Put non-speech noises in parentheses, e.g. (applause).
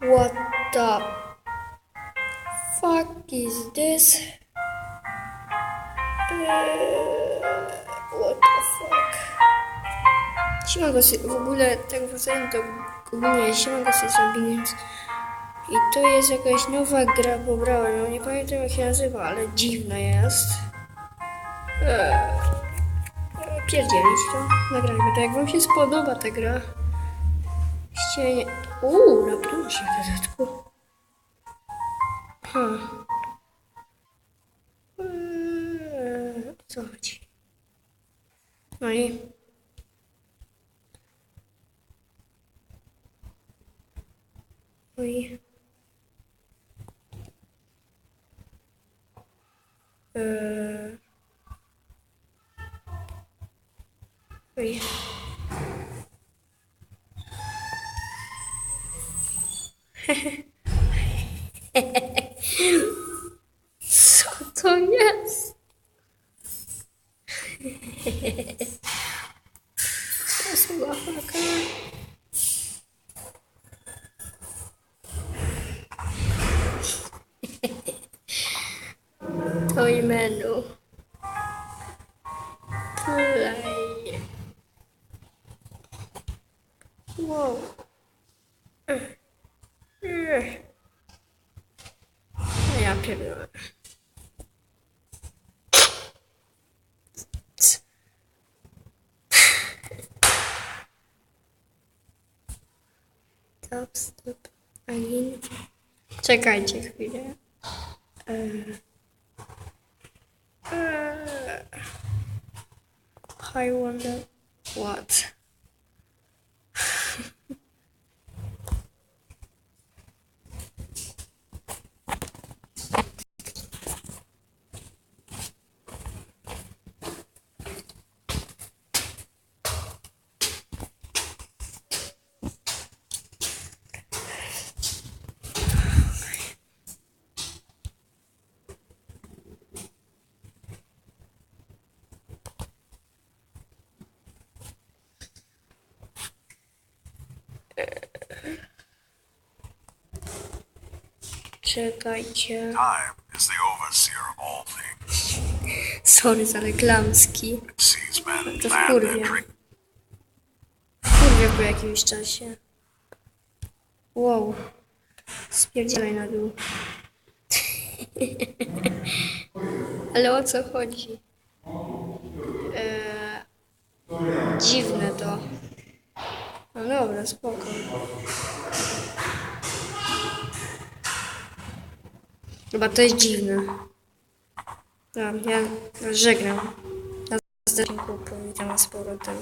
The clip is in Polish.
What the fuck is this? Eee, what the fuck? Siemanko, w ogóle tak wracając do ogólnie siemanko z Bingers. I to jest jakaś nowa gra, pobrałem ją, nie pamiętam jak się nazywa, ale dziwna jest. Eee, eee, pierdzielić to, nagrajmy to, jak wam się spodoba ta gra. 是的，哦，那不能上这个凳子。哈，走过去。喂，喂，呃，喂。外やす。Masuk apa kan? To i menu. Play. Wow. Hayır. Ne yapıyorum? Stop, stop. I need... check chwilę. Uh. Uh. I wonder what. Czekajcie. Time is the overseer of all things. Sorry za reklamski. It sees men To wkurwia. their drink. Wkurwia po jakimś czasie. Wow. Spierdzielaj na dół. (laughs) Ale o co chodzi? Eee, dziwne to. No dobra, spoko. Chyba to jest dziwne. No, ja żegnam. Na następnym powitam z powrotem.